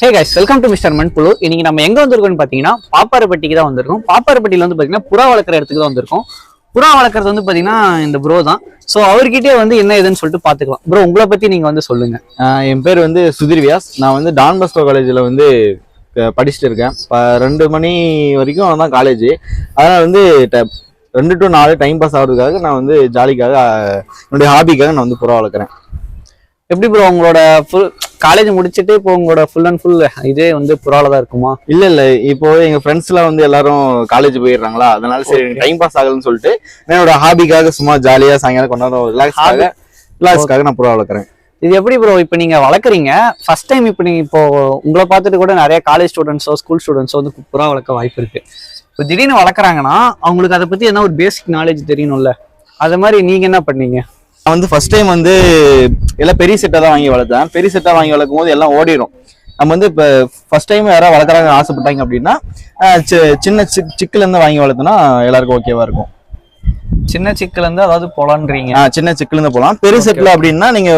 Hey guys welcome to mister மண்புழு இன்னைக்கு நம்ம எங்க வந்திருக்கோம்னு பாத்தீங்கன்னா பாப்பாரப்பட்டிக்கு தான் வந்திருக்கோம். பாப்பாரப்பட்டியில வந்து பாத்தீங்கன்னா புறா வளர்க்குற இடத்துக்கு தான் வந்திருக்கோம். புறா வளர்க்குறது வந்து பாத்தீங்கன்னா இந்த ப்ரோ தான். ஸோ அவர்கிட்டயே வந்து என்ன ஏதுன்னு சொல்லிட்டு பாத்துக்கலாம். ப்ரோ உங்களை பத்தி நீங்க வந்து சொல்லுங்க. என் பேர் வந்து சுதிர் வியாஸ். நான் வந்து டான் பாஸ்கோ காலேஜில் வந்து படிச்சுட்டு இருக்கேன். இப்போ ரெண்டு மணி வரைக்கும் தான் காலேஜ் அதனால் வந்து ரெண்டு டு நாலு டைம் பாஸ் ஆகிறதுக்காக நான் வந்து ஜாலிக்காக என்னுடைய ஹாபிக்காக நான் வந்து புறா வளர்க்குறேன். எப்படி ப்ரோ உங்களோட ஃபுல் காலேஜ் முடிச்சுட்டு இப்போ உங்களோட ஃபுல் அண்ட் ஃபுல் இதே வந்து புறால தான் இருக்குமா? இல்லை இல்லை. இப்போ எங்கள் ஃப்ரெண்ட்ஸ்லாம் வந்து எல்லாரும் காலேஜ் போயிடுறாங்களா? அதனால சரி டைம் பாஸ் ஆகலன்னு சொல்லிட்டு என்னோட ஹாபிக்காக சும்மா ஜாலியாக சாயங்காலம் கொண்டாடுற ரிலாக்ஸ்க்காக ரிலாக்ஸ்க்காக நான் புறா வளர்க்குறேன். இது எப்படி ப்ரோ இப்போ நீங்க வளர்க்குறீங்க? ஃபர்ஸ்ட் டைம் இப்போ நீங்க இப்போ உங்களை பார்த்துட்டு கூட நிறைய காலேஜ் ஸ்டூடெண்ட்ஸோ ஸ்கூல் ஸ்டூடெண்ட்ஸோ வந்து புறா வளர்க்க வாய்ப்பு இருக்கு. இப்போ திடீர்னு வளர்க்குறாங்கன்னா அவங்களுக்கு அதை பத்தி என்ன ஒரு பேசிக் நாலேஜ் தெரியணும்ல? அது மாதிரி நீங்க என்ன பண்ணீங்க? நான் வந்து ஃபர்ஸ்ட் டைம் வந்து எல்லாம் பெரிய செட்டாக தான் வாங்கி வளர்த்தேன். பெரிய செட்டாக வாங்கி வளர்க்கும் போது எல்லாம் ஓடிடும் நம்ம வந்து இப்போ ஃபர்ஸ்ட் டைம் யாராவது வளர்க்குறாங்க ஆசைப்பட்டாங்க அப்படின்னா சி- சின்ன சிக் சிக்குல இருந்து வாங்கி வளர்த்தோன்னா எல்லாருக்கும் ஓகேவா இருக்கும். சின்ன சிக்கல் இருந்து அதாவது பொலான்றீங்க. சின்ன சிக்குல இருந்து போகலாம் பெரிய செட்டில் அப்படின்னா நீங்க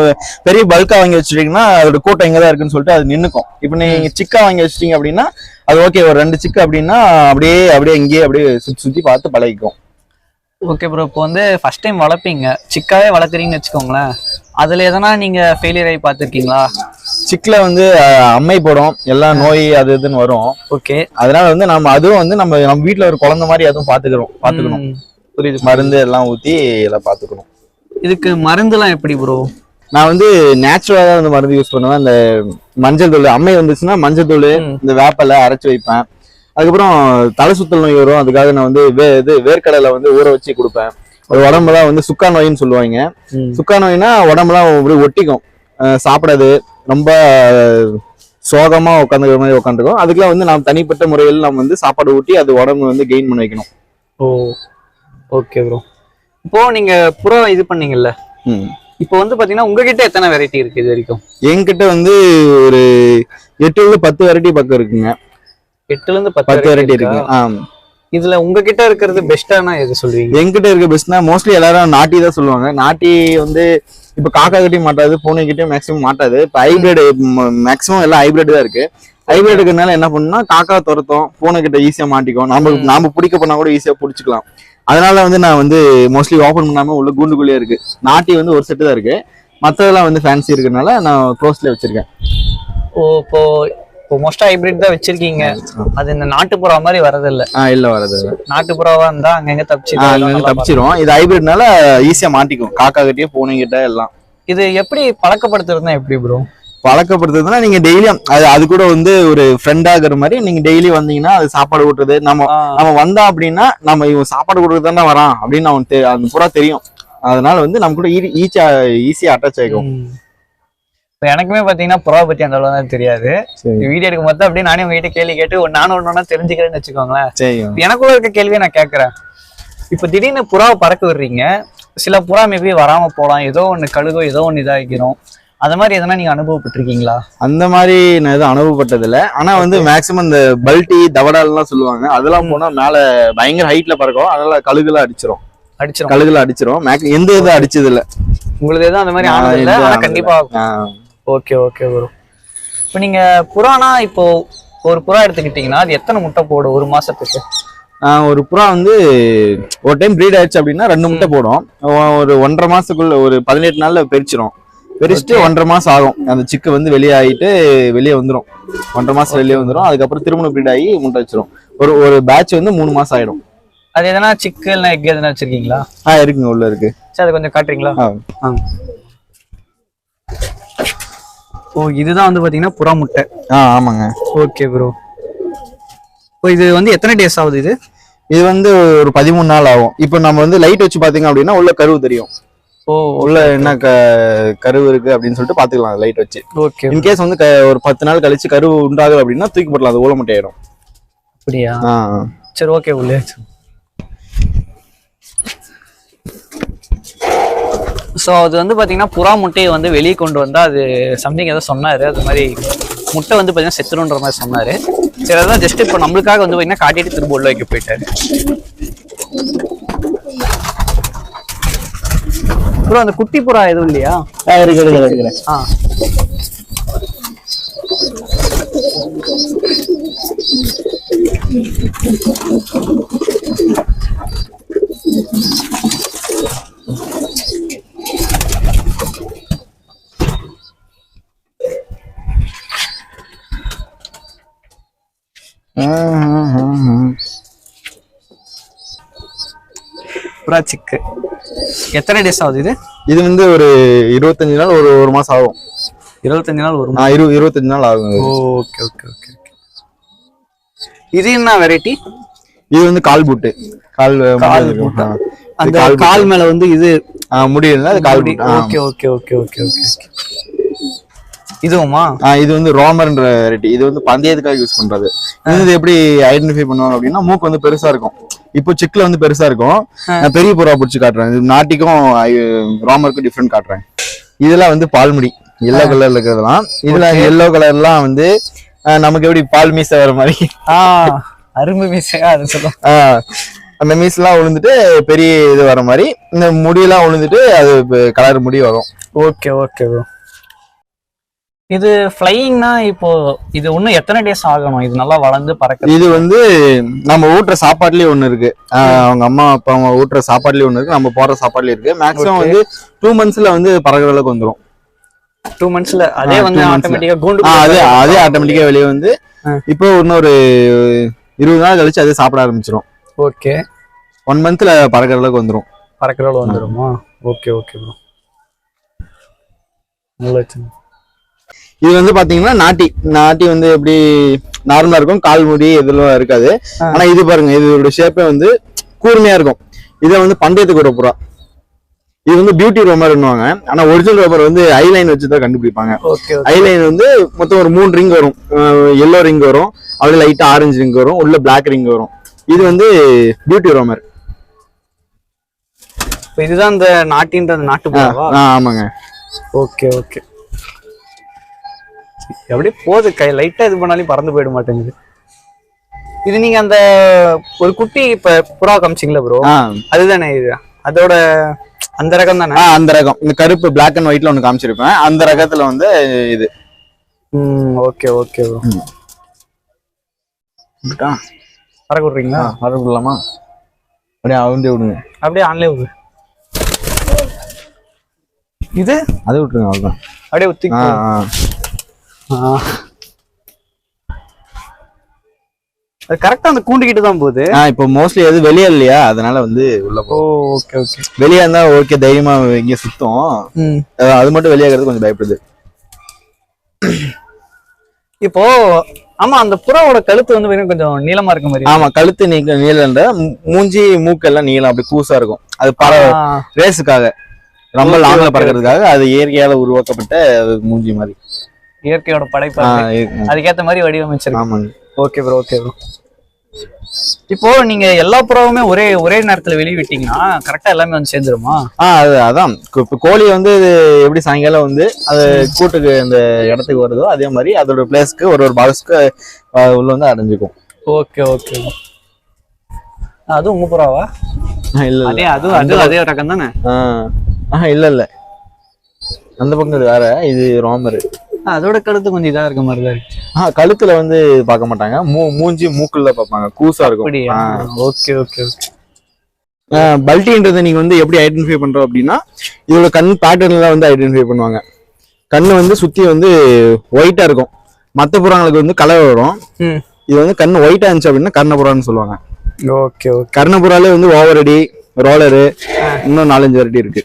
பெரிய பல்கா வாங்கி வச்சுட்டீங்கன்னா அதோட கூட்டம் எங்க தான் இருக்குன்னு சொல்லிட்டு அது நின்னுக்கும். இப்போ நீங்க சிக்கா வாங்கி வச்சிட்டீங்க அப்படின்னா அது ஓகே ஒரு ரெண்டு சிக்கு அப்படின்னா அப்படியே அப்படியே இங்கேயே அப்படியே சுத்தி சுத்தி பார்த்து பழகிக்கும். ஓகே ப்ரோ இப்போ வந்து ஃபர்ஸ்ட் டைம் வளர்ப்பீங்க. சிக்காவே வளர்க்குறீங்கன்னு வச்சுக்கோங்களேன். அதுல எதனா நீங்க ஃபெயிலியர் ஆகி பார்த்துருக்கீங்களா? சிக்குல வந்து அம்மை போடும். எல்லாம் நோய் அது இதுன்னு வரும். ஓகே அதனால வந்து நம்ம அதுவும் வந்து நம்ம நம்ம வீட்ல ஒரு குழந்தை மாதிரி அதுவும் பாத்துக்கிறோம் பாத்துக்கணும் புரியுது. மருந்து எல்லாம் ஊத்தி எல்லாம் பாத்துக்கணும் இதுக்கு மருந்துலாம் எப்படி ப்ரோ நான் வந்து நேச்சுரலா தான் வந்து மருந்து யூஸ் பண்ணுவேன். அந்த மஞ்சள் தூள் அம்மை வந்துச்சுன்னா மஞ்சள் தூள். இந்த வேப்பலை அரைச்சு வைப்பேன். அதுக்கப்புறம் தலை சுத்தல் நோய் வரும். அதுக்காக நான் வந்து வே இது வேர்க்கடலை வந்து ஊற வச்சு கொடுப்பேன். அது உடம்புலாம் வந்து சுக்கா நோயின்னு சொல்லுவாங்க. சுக்கா நோய்னா உடம்புலாம் அப்படியே ஒட்டிக்கும். சாப்பிடாது. ரொம்ப சோகமா உட்காந்துக்கிற மாதிரி உட்காந்துருக்கும் அதுக்கெல்லாம் வந்து நாம் தனிப்பட்ட முறையில் நம்ம வந்து சாப்பாடு ஊட்டி அது உடம்பு வந்து கெயின் பண்ண வைக்கணும். ஓ ஓகே ப்ரோ இப்போ நீங்க புறா இது பண்ணீங்கல்ல. இப்போ வந்து பாத்தீங்கன்னா உங்ககிட்ட எத்தனை வெரைட்டி இருக்கு இது வரைக்கும்? என்கிட்ட வந்து ஒரு எட்டுல பத்து வெரைட்டி பக்கம் இருக்குங்க. எட்டுல இருந்து பத்து வெரைட்டி இருக்கு? ஆம். இதுல உங்ககிட்ட இருக்கிறது பெஸ்டானா எது சொல்றீங்க என்கிட்ட இருக்க பெஸ்ட்னா மோஸ்ட்லி எல்லாரும் நாட்டி தான் சொல்லுவாங்க. நாட்டி வந்து இப்ப காக்கா கிட்டயும் மாட்டாது பூனை கிட்டயும் மேக்ஸிமம் மாட்டாது. இப்ப ஹைபிரிட் மேக்ஸிமம் எல்லாம் ஹைபிரிட் தான் இருக்கு. ஹைபிரிட் இருக்கிறதுனால என்ன பண்ணுன்னா காக்கா துரத்தும் பூனை கிட்ட ஈஸியா மாட்டிக்கும். நாம ம். நாம பிடிக்க போனா கூட ஈஸியா பிடிச்சிக்கலாம். அதனால வந்து நான் வந்து மோஸ்ட்லி ஓபன் பண்ணாம உள்ள கூண்டுக்குள்ளேயே இருக்கு. நாட்டி வந்து ஒரு செட்டு தான் இருக்கு. மத்ததெல்லாம் வந்து ஃபேன்சி இருக்கறனால நான் க்ளோஸ்ல வச்சிருக்கேன். ஓ இப்போ இப்போ மோஸ்டா ஹைபிரிட் தான் வச்சிருக்கீங்க. அது இந்த நாட்டுப்புறா மாதிரி வரதில்ல. இல்ல வரது. நாட்டுப்புறாவா இருந்தா அங்கங்க தப்பிச்சு ஆ, அங்க இருந்து தப்பிச்சிரும். இது ஹைபிரிட்னால ஈஸியா மாட்டிக்கும். காக்கா கிட்டயும் பூனை கிட்ட எல்லாம். இது எப்படி பழக்கப்படுத்துறதுனா எப்படி ப்ரோ பழக்கப்படுத்துறதுன்னா நீங்க டெய்லியும் அது அது கூட வந்து ஒரு ஃப்ரெண்ட் ஆகுற மாதிரி நீங்க டெய்லி வந்தீங்கன்னா அது சாப்பாடு ஊட்டுறது. நம்ம நம்ம வந்தா அப்படின்னா நம்ம இவன் சாப்பாடு கொடுக்குறது தானே வரான் அப்படின்னு அவன் அந்த பூரா தெரியும். அதனால வந்து நம்ம கூட ஈஸியா ஈஸியா அட்டாச் ஆகிக்கும் இப்போ எனக்குமே பாத்தீங்கன்னா புறா பத்தி அந்த அளவு தான் தெரியாது வீடியோ எடுக்கும் போது அப்படியே நானே உங்ககிட்ட கேள்வி கேட்டு ஒரு நானும் ஒண்ணு தெரிஞ்சுக்கிறேன்னு வச்சுக்கோங்களேன். எனக்குள்ள இருக்க கேள்வியை நான் கேட்கறேன் இப்போ திடீர்னு புறாவை பறக்க விடுறீங்க. சில புறா மேபி வராம போலாம். ஏதோ ஒண்ணு கழுகோ ஏதோ ஒண்ணு இதாகிரும். அந்த மாதிரி எதனா நீங்க அனுபவப்பட்டிருக்கீங்களா? அந்த மாதிரி நான் எதுவும் அனுபவப்பட்டது இல்ல ஆனா வந்து மேக்சிமம் இந்த பல்ட்டி தவடால்லாம் சொல்லுவாங்க. அதெல்லாம் போனா மேல பயங்கர ஹைட்ல பறக்கும். அதனால கழுகுல அடிச்சிரும். அடிச்சிரும். கழுகுல அடிச்சிரும். எந்த இது அடிச்சது இல்ல உங்களுக்கு எதுவும் அந்த மாதிரி ஆனது இல்ல? கண்டிப்பா. ஓகே ஓகே ப்ரோ இப்போ நீங்க புறானா இப்போ ஒரு புறா எடுத்துக்கிட்டீங்கன்னா அது எத்தனை முட்டை போடும் ஒரு மாசத்துக்கு? ஆஹ் ஒரு புறா வந்து ஒரு டைம் ப்ரீட் ஆயிடுச்சு அப்படின்னா ரெண்டு முட்டை போடும். ஒரு ஒன்றரை மாசத்துக்குள்ள ஒரு பதினெட்டு நாள்ல பெரிச்சிரும். பெரிச்சிட்டு ஒன்றரை மாசம் ஆகும். அந்த சிக்கு வந்து வெளியே ஆயிட்டு வெளியே வந்துரும். ஒன்றரை மாசம் வெளியே வந்துரும். அதுக்கப்புறம் திருமணம் ப்ரீட் ஆகி முட்டை வச்சிரும். ஒரு ஒரு பேட்ச் வந்து மூணு மாசம் ஆயிடும். அது எதனா சிக்கு இல்லைனா எக் எதனா வச்சிருக்கீங்களா? ஆ இருக்குங்க உள்ள இருக்கு. சரி அதை கொஞ்சம் காட்டுறீங்களா? ஆ. ஓ இதுதான் வந்து பாத்தீங்கன்னா புறா முட்டை ஆ ஆமாங்க. ஓகே ப்ரோ இப்போ இது வந்து எத்தனை டேஸ் ஆகுது இது? இது வந்து ஒரு பதிமூணு நாள் ஆகும். இப்போ நம்ம வந்து லைட் வச்சு பாத்தீங்க அப்படின்னா உள்ள கருவு தெரியும். ஓ உள்ள என்ன க கருவு இருக்கு அப்படின்னு சொல்லிட்டு பாத்துக்கலாம் லைட் வச்சு. ஓகே இன்கேஸ் வந்து க- ஒரு பத்து நாள் கழிச்சு கருவு உண்டாகல அப்படின்னா தூக்கி போடலாம் அது ஊழ ஆயிடும் அப்படியா? ஆ சரி ஓகே உள்ளே ஸோ அது வந்து பார்த்தீங்கன்னா புறா முட்டையை வந்து வெளியே கொண்டு வந்தால் அது சம்திங் ஏதோ சொன்னார். அது மாதிரி முட்டை வந்து பார்த்தீங்கன்னா செத்துருன்ற மாதிரி சொன்னார். சரி அதான் ஜஸ்ட் இப்போ நம்மளுக்காக வந்து பார்த்தீங்கன்னா காட்டிட்டு திரும்ப உள்ள வைக்க போயிட்டாரு அப்புறம் அந்த குட்டி புறா எதுவும் இல்லையா? இருக்கு இருக்கு இருக்கு. ஆ. புறா சிக்கு. எத்தனை டேஸ் ஆகுது இது? இது வந்து ஒரு இருபத்தஞ்சு நாள் ஒரு ஒரு மாசம் ஆகும். இருபத்தஞ்சு நாள் ஒரு இரு இருபத்தஞ்சு நாள் ஆகும். ஓகே ஓகே ஓகே இது என்ன வெரைட்டி இது வந்து கால் பூட்டு. கால் கால். பூட்டா? அந்த கால் மேல வந்து இது ஆ, முடி இருந்தா அது கால். Okay okay okay okay okay இதுவுமா? ஆ, இது வந்து ரோமர்ன்ற வெரைட்டி இது வந்து பந்தயத்துக்காக யூஸ் பண்றது. இது எப்படி ஐடென்டிஃபை பண்ணுவாங்க அப்படின்னா மூக்கு வந்து பெருசா இருக்கும். இப்போ சிக்ல வந்து பெருசா இருக்கும். நான் பெரிய புறா பிடிச்சி காட்டுறேன். இது நாட்டிக்கும் ரோமருக்கும் டிஃப்ரெண்ட் காட்டுறேன். இதெல்லாம் வந்து பால்முடி. எல்லோ கலர்ல இருக்கிறதெல்லாம். இதுல எல்லோ கலர்லாம் வந்து நமக்கு எப்படி பால் மீசை வர மாதிரி. ஆ அரும்பு மீசையா அது சொல்லும் ஆ, அந்த மீஸ்லாம் விழுந்துட்டு பெரிய இது வர மாதிரி. இந்த முடியெல்லாம் விழுந்துட்டு அது கலர் முடி வரும். ஓகே ஓகே ப்ரோ இது ஃப்ளையிங்னா இப்போ இது இன்னும் எத்தனை டேஸ் ஆகணும்? இது நல்லா வளர்ந்து பறக்க இது வந்து நம்ம ஊட்டுற சாப்பாட்டுலயே ஒண்ணு இருக்கு. அவங்க அம்மா அப்பா அவங்க ஊட்டுற சாப்பாட்டுலயே ஒண்ணு இருக்கு. நம்ம போடுற சாப்பாடுலயே இருக்கு. மேக்ஸிமம். வந்து டூ மந்த்ஸ்ல வந்து பறக்கிற அளவுக்கு வந்துரும். டூ மந்த்ஸ்ல அதே வந்து. ஆட்டோமேட்டிக்கா கூண்டு அதே அதே ஆட்டோமேட்டிக்கா வெளியே வந்து. இப்போ இன்னொரு இருபது நாள் கழிச்சு அதே சாப்பிட ஆரம்பிச்சிரும். ஓகே ஒன் மந்த்ல பறக்கிற அளவுக்கு வந்துரும். பறக்கிறோட வந்துருமா? ஓகே ஓகே ப்ரோ நல்ல இது வந்து பாத்தீங்கன்னா நாட்டி நாட்டி வந்து எப்படி நார்மலா இருக்கும் கால் முடி எதுவும் இருக்காது. ஆனா இது பாருங்க இதோட ஷேப்பே வந்து கூர்மையா இருக்கும். இதை வந்து பந்தயத்துக்கு ஒரு புறா. இது வந்து பியூட்டி ரோமர்னுவாங்க ஆனா ஒரிஜினல் ரோமர் வந்து ஐலைன் வச்சு தான் கண்டுபிடிப்பாங்க ஐலைன் வந்து மொத்தம் ஒரு மூணு ரிங் வரும். எல்லோ ரிங் வரும். அப்படியே லைட்டா ஆரஞ்சு ரிங் வரும். உள்ள பிளாக் ரிங் வரும். இது வந்து பியூட்டி ரோமர் இதுதான் இந்த நாட்டின்ற நாட்டு ஆமாங்க. ஓகே ஓகே அப்படியே போகுது. கை லைட்டா இது பண்ணாலும் பறந்து போயிட மாட்டேங்குது. இது நீங்க அந்த ஒரு குட்டி இப்ப புறா காமிச்சிங்களா ப்ரோ அதுதானே இது? அதோட அந்த ரகம் தானே? அந்த ரகம். இந்த கருப்பு பிளாக் அண்ட் ஒயிட்ல ஒன்று காமிச்சிருப்பேன். அந்த ரகத்துல வந்து இது. ம் ஓகே ஓகே ப்ரோ பறக்க விட்றீங்களா? வர விடலாமா? அப்படியே அவுந்தே விடுங்க. அப்படியே ஆன்லைன் விடு. இது? அதை விட்டுருங்க அவ்வளோதான் அப்படியே ஒத்தி அது கரெக்டா அந்த கூண்டுகிட்டு தான் போகுது. ஆ இப்போ மோஸ்ட்லி எது வெளியே இல்லையா? அதனால வந்து உள்ள ஓ போ ஓகே ஓகே வெளியே இருந்தா ஓகே தைரியமா இங்க சுத்தம். அது மட்டும் வெளியாகிறது கொஞ்சம் பயப்படுது. இப்போ ஆமா அந்த புறாவோட கழுத்து வந்து வெறும் கொஞ்சம் நீளமா இருக்க மாதிரி ஆமா கழுத்து நீக்க நீளன்ற மூ- மூஞ்சி மூக்கு எல்லாம் நீளம் அப்படி கூசா இருக்கும். அது பற ரேஸுக்காக ரொம்ப லாங்ல பறக்கிறதுக்காக அது இயற்கையால உருவாக்கப்பட்ட மூஞ்சி மாதிரி. இயற்கையோட படைப்பு. அதுக்கேத்த மாதிரி வடிவமைச்சிருக்கு. ஆமாங்க. Okay bro okay bro. இப்போ நீங்க எல்லா புறாவுமே ஒரே ஒரே நேரத்துல வெளிய விட்டீங்கன்னா கரெக்டா எல்லாமே வந்து சேர்ந்துருமா? ஆ அது அதான். இப்ப கோழி வந்து இது எப்படி சாயங்காலம் வந்து அது கூட்டுக்கு அந்த இடத்துக்கு வருதோ அதே மாதிரி அதோட பிளேஸ்க்கு ஒரு ஒரு பாக்ஸ்க்கு உள்ள வந்து அடைஞ்சுக்கும். Okay okay. அது உங்க புறாவா? இல்ல அதே அது அது அதே ரகம் தானே ஆ இல்ல இல்ல. அந்த பக்கம் வேற இது ரோமர். அதோட கழுத்து கொஞ்சம் இதா இருக்க மாதிரி தான் இருக்கு. ஆ கழுத்துல வந்து பார்க்க மாட்டாங்க. மூ மூஞ்சி மூக்குல பார்ப்பாங்க. கூசா இருக்கும். Okay okay okay. பல்ட்டின்றதை நீங்க வந்து எப்படி ஐடென்டிஃபை பண்றோம் அப்படின்னா இதோட கண் பேட்டர்ன்ல வந்து ஐடென்டிஃபை பண்ணுவாங்க. கண்ணு வந்து சுத்தி வந்து ஒயிட்டா இருக்கும். மத்த புறாங்களுக்கு வந்து கலர் வரும். இது வந்து கண்ணு ஒயிட்டா இருந்துச்சு அப்படின்னா கர்ணபுறான்னு சொல்லுவாங்க. Okay okay. கர்ணபுறாலே வந்து ஓவரடி ரோலரு இன்னும் நாலஞ்சு வெரைட்டி இருக்கு.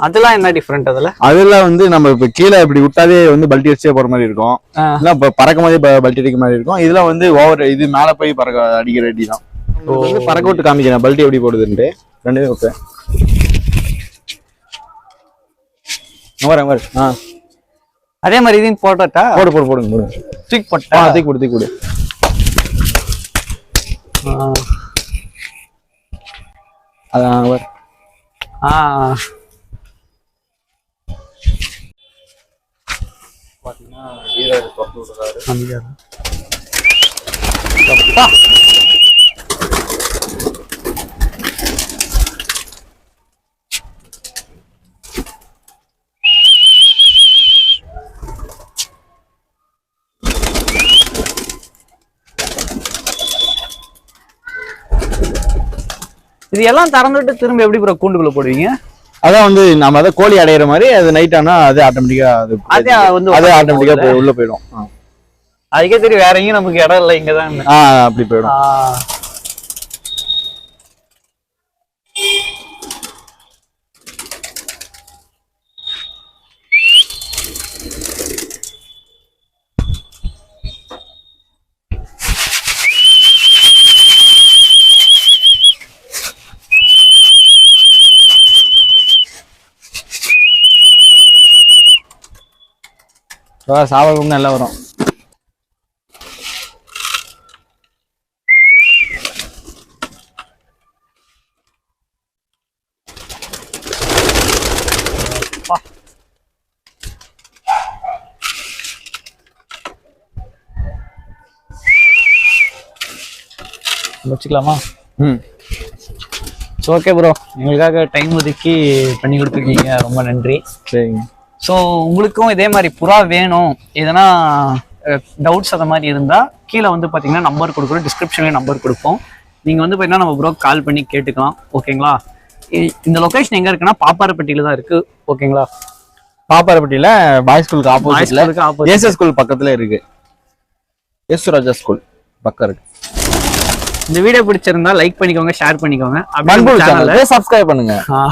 அதெல்லாம் என்ன டிஃப்ரெண்ட் அதுல? அதெல்லாம் வந்து நம்ம இப்ப கீழே இப்படி விட்டாலே வந்து பல்ட்டி அடிச்சே போற மாதிரி இருக்கும். இல்ல இப்ப பறக்கும் போதே ப- பல்ட்டி அடிக்க மாதிரி இருக்கும். இதெல்லாம் வந்து ஓவர் இது மேல போய் பறக்க அடிக்கிற ரெடி தான். வந்து பறக்க விட்டு காமிக்கிறேன். பல்ட்டி எப்படி போடுதுன்ட்டு. ரெண்டுமே ஓகே. வரேன் வரேன் ஆ. அதே மாதிரி இதையும் போட்டா போடு போடு போடுங்க போடுங்க. தூக்கி போட்டா? தூக்கி கொடு தூக்கி கொடு ஆ. இது எல்லாம் திறந்துட்டு திரும்ப எப்படி ப்ரோ கூண்டுக்குள்ள போடுவீங்க? அதான் வந்து நம்ம அதை கோழி அடையிற மாதிரி அது நைட் ஆனா அது ஆட்டோமேட்டிக்கா அது அதே வந்து அது ஆட்டோமேட்டிக்கா போய் உள்ள போயிடும். அதுக்கே தெரியும் வேற எங்கேயும் நமக்கு இடம் இல்லை இங்கதான் ஆ அப்படி போயிடும். சாவகம் நல்லா வரும். வச்சுக்கலாமா? ம். ஓகே ப்ரோ எங்களுக்காக டைம் ஒதுக்கி பண்ணி கொடுத்துருக்கீங்க. ரொம்ப நன்றி. சரிங்க. ஸோ உங்களுக்கும் இதே மாதிரி புறா வேணும் எதனா டவுட்ஸ் அந்த மாதிரி இருந்தால் கீழே வந்து பார்த்தீங்கன்னா நம்பர் கொடுக்குறோம் டிஸ்கிரிப்ஷன்லேயும் நம்பர் கொடுப்போம். நீங்கள் வந்து பார்த்தீங்கன்னா நம்ம ப்ரோ கால் பண்ணி கேட்டுக்கலாம் ஓகேங்களா இந்த லொகேஷன் எங்கே இருக்குன்னா பாப்பாரப்பட்டியில் தான் இருக்குது ஓகேங்களா பாப்பாரப்பட்டியில பாய்ஸ் ஸ்கூலுக்கு ஆப்போசிட்ல. ஏசஸ் ஸ்கூல் பக்கத்துல இருக்கு. எஸ் ராஜா ஸ்கூல் பக்கம் இருக்கு. இந்த வீடியோ பிடிச்சிருந்தா லைக் பண்ணிக்கோங்க ஷேர் பண்ணிக்கோங்க. சப்ஸ்கிரைப் பண்ணுங்க.